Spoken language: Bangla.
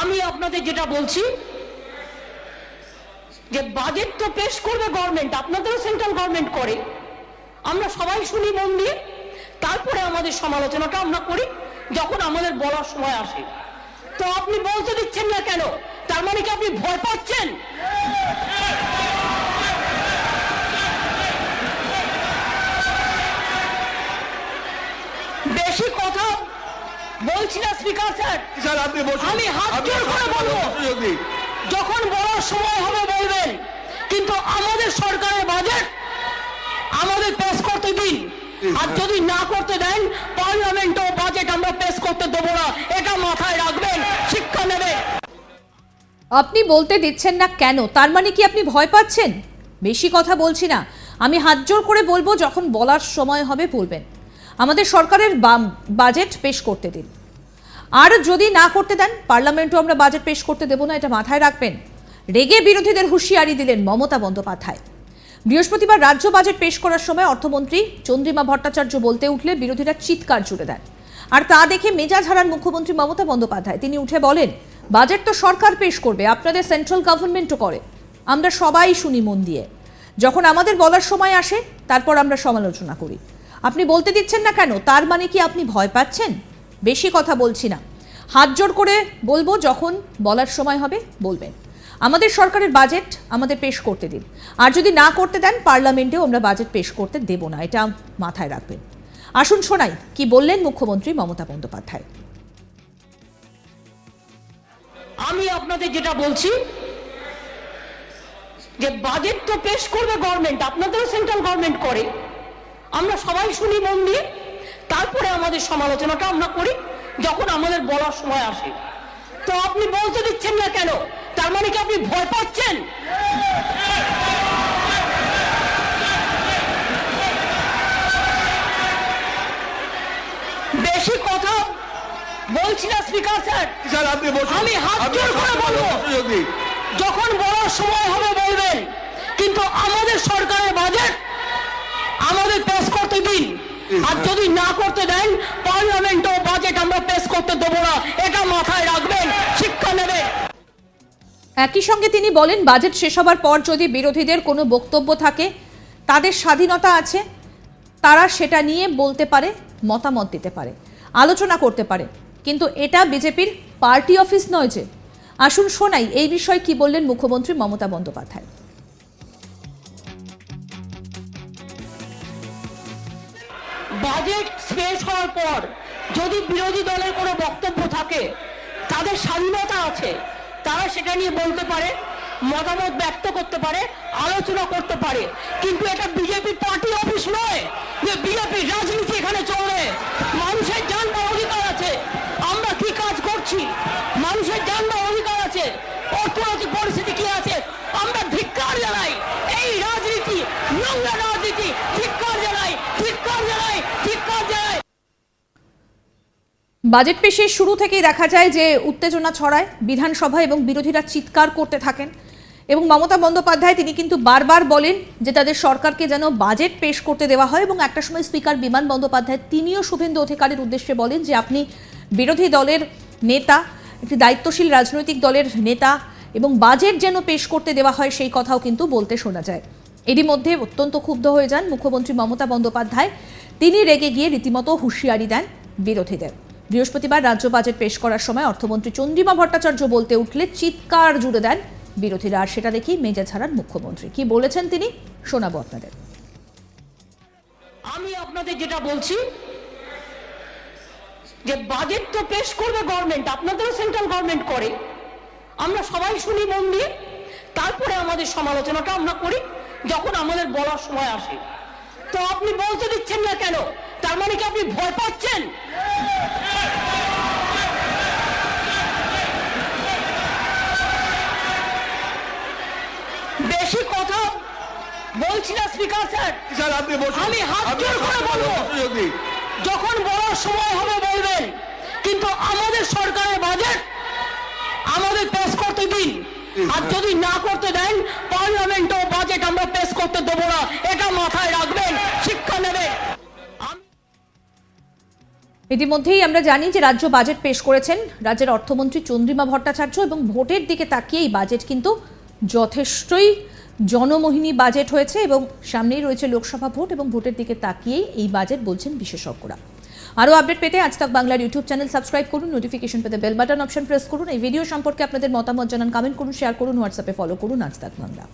আমি আপনাদের যেটা বলছি, যে বাজেট তো পেশ করবে গভর্নমেন্ট আপনাদেরও সেন্ট্রাল গভর্নমেন্ট করে। আমরা সবাই শুনি মন দিয়ে, তারপরে আমাদের সমালোচনাটা আমরা করি, যখন আমাদের বলার সময় আসে। তো আপনি বলতে দিচ্ছেন না কেন? তার মানে কি আপনি ভয় পাচ্ছেন? বেশি কথা বলছি না স্পিকার স্যার। স্যার আপনি বসুন। আমি হাত জোর করে বলব। যখন বলার সময় হবে বলবেন কিন্তু আমাদের সরকারের বাজেট আমাদের পেশ করতে দিন। আর যদি না করতে দেন পার্লামেন্টও বাজেট আমরা পেশ করতে দেবো না। এটা মাথায় রাখবেন শিক্ষা নেবে। আপনি বলতে দিচ্ছেন না কেন? তার মানে কি আপনি ভয় পাচ্ছেন? বেশি কথা বলছি না। আমি হাত জোর করে বলব যখন বলার সময় হবে বলবেন। আমাদের সরকারের বাজেট পেশ করতে দিন। আর যদি না করতে দেন, পার্লামেন্টও আমরা বাজেট পেশ করতে দেবো না, এটা মাথায় রাখবেন। রেগে বিরোধীদের হুঁশিয়ারি দিলেন মমতা বন্দ্যোপাধ্যায়। বৃহস্পতিবার রাজ্য বাজেট পেশ করার সময় অর্থমন্ত্রী চন্দ্রিমা ভট্টাচার্য বলতে উঠলে বিরোধীরা চিৎকার জুড়ে দেন। আর তা দেখে মেজাজ হারান মুখ্যমন্ত্রী মমতা বন্দ্যোপাধ্যায়। তিনি উঠে বলেন বাজেট তো সরকার পেশ করবে, আপনাদের সেন্ট্রাল গভর্নমেন্টও করে। আমরা সবাই শুনি মন দিয়ে। যখন আমাদের বলার সময় আসে, তারপর আমরা সমালোচনা করি। আপনি বলতে দিচ্ছেন না কেন? তার মানে কি আপনি ভয় পাচ্ছেন? বেশি কথা বলছি না। হাত জোর করে বলব, যখন বলার সময় হবে, বলবেন। আমাদের সরকারের বাজেট আমাদের পেশ করতে দিন। আর যদি না করতে দেন পার্লামেন্টেও আমরা বাজেট পেশ করতে দেব না। এটা মাথায় রাখবেন। আসুন শোনাই, কি বললেন মুখ্যমন্ত্রী মমতা বন্দ্যোপাধ্যায়? আমি আপনাদের যেটা বলছি, যে বাজেট তো পেশ করবে গভর্নমেন্ট আপনাদেরও সেন্ট্রাল গভর্নমেন্ট করে। আমরা সবাই শুনি মন দিয়ে তারপরে আমাদের সমালোচনাটা আমরা করি যখন আমাদের বলার সময় আসে। তো আপনি বলতে দিচ্ছেন না কেন? তার মানে কি আপনি ভয় পাচ্ছেন? বেশি কথা বলছি না স্পিকার স্যার। স্যার আপনি আমি হাত জোর করে বলব। যখন বলার সময় হবে বলবেন কিন্তু আমাদের সরকারের বাজেট আমাদের পেশ করতে দিন আর যদি না করতে দেন পার্লামেন্টও বাজেট আমরা পেশ করতে দেবো না। এটা মাথায় রাখবেন, শিক্ষা নেবে। একই সঙ্গে তিনি বলেন বাজেট শেষ হবার পর যদি বিরোধীদের কোনো বক্তব্য থাকে, তাদের স্বাধীনতা আছে, তারা সেটা নিয়ে বলতে পারে, মতামত দিতে পারে, আলোচনা করতে পারে। কিন্তু এটা বিজেপির পার্টি অফিস নয় যে। আসুন শোনাই, এই বিষয়ে কি বললেন মুখ্যমন্ত্রী মমতা বন্দ্যোপাধ্যায়? বাজেট শেষ হওয়ার পর যদি বিরোধী দলের কোনো বক্তব্য থাকে, তাদের স্বাধীনতা আছে, তারা সেটা নিয়ে বলতে পারে, মতামত ব্যক্ত করতে পারে, আলোচনা করতে পারে। কিন্তু এটা বিজেপি পার্টি অফিস নয় যে বিজেপি রাজনীতি এখানে চলে। মানুষের জানবার অধিকার আছে, আমরা কি কাজ করছি? মানুষের জানবার অধিকার আছে, অর্থনৈতিক পরিস্থিতি কি আছে আমরা ধিক্কার জানাই এই রাজনীতি নোংরা রাজনীতি ধিক্কার জানাই ধিক্কার জানাই ধিক্কার জানাই বাজেট পেশের শুরু থেকেই দেখা যায় যে উত্তেজনা ছড়ায়। বিধানসভা এবং বিরোধীরা চিৎকার করতে থাকেন এবং মমতা বন্দ্যোপাধ্যায় তিনি কিন্তু বারবার বলেন যে তাদের সরকারকে যেন বাজেট পেশ করতে দেওয়া হয় এবং একটা সময় স্পিকার বিমান বন্দ্যোপাধ্যায় তিনিও শুভেন্দু অধিকারীর উদ্দেশ্যে বলেন যে আপনি বিরোধী দলের নেতা, একটি দায়িত্বশীল রাজনৈতিক দলের নেতা এবং বাজেট যেন পেশ করতে দেওয়া হয় সেই কথাও কিন্তু বলতে শোনা যায়। এরই মধ্যে অত্যন্ত ক্ষুব্ধ হয়ে যান মুখ্যমন্ত্রী মমতা বন্দ্যোপাধ্যায়। তিনি রেগে গিয়ে রীতিমতো হুঁশিয়ারি দেন বিরোধীদের। বৃহস্পতিবার রাজ্য বাজেট পেশ করার সময় অর্থমন্ত্রী চন্দ্রিমা ভট্টাচার্য বলতে উঠলে চিৎকার জুড়ে দেন বিরোধীরা, আর সেটা দেখি মেজা ছাড়ান মুখ্যমন্ত্রী। কি বলেছেন তিনি? শোনাবো আপনাদের। আমি আপনাদের যেটা বলছি, যে বাজেট তো পেশ করবে গভর্নমেন্ট আপনাদেরও সেন্ট্রাল গভর্নমেন্ট করে। আমরা সবাই শুনি মন দিয়ে, তারপরে আমাদের সমালোচনাটা আমরা করি, যখন আমাদের বলার সময় আসে। তো আপনি বলতে দিচ্ছেন না কেন? তার মানে কি আপনি ভয় পাচ্ছেন? বেশি কথা বলছি না স্পিকার স্যার। স্যার আপনি আমি হাত জোর করে বলব। যখন বলার সময় হবে বলবেন কিন্তু আমাদের সরকারের বাজেট আমাদের পেশ করতে দিন। আর যদি না করতে দেন পার্লামেন্টও ইতিমধ্যেই আমরা জানি যে রাজ্য বাজেট পেশ করেছেন রাজ্যের অর্থমন্ত্রী চন্দ্রিমা ভট্টাচার্য এবং ভোটের দিকে তাকিয়ে এই বাজেট কিন্তু যথেষ্টই জনমোহিনী বাজেট হয়েছে এবং সামনেই রয়েছে লোকসভা ভোট এবং ভোটের দিকে তাকিয়েই এই বাজেট বলছেন বিশেষজ্ঞরা। আরও আপডেট পেতে আজ তাক বাংলার ইউটিউব চ্যানেল সাবস্ক্রাইব করুন নোটিফিকেশন পেতে বেল বাটন অপশন প্রেস করুন। এই ভিডিও সম্পর্কে আপনাদের মতামত জানান কমেন্ট করুন শেয়ার করুন হোয়াটসঅ্যাপে ফলো করুন আজ তাক বাংলা।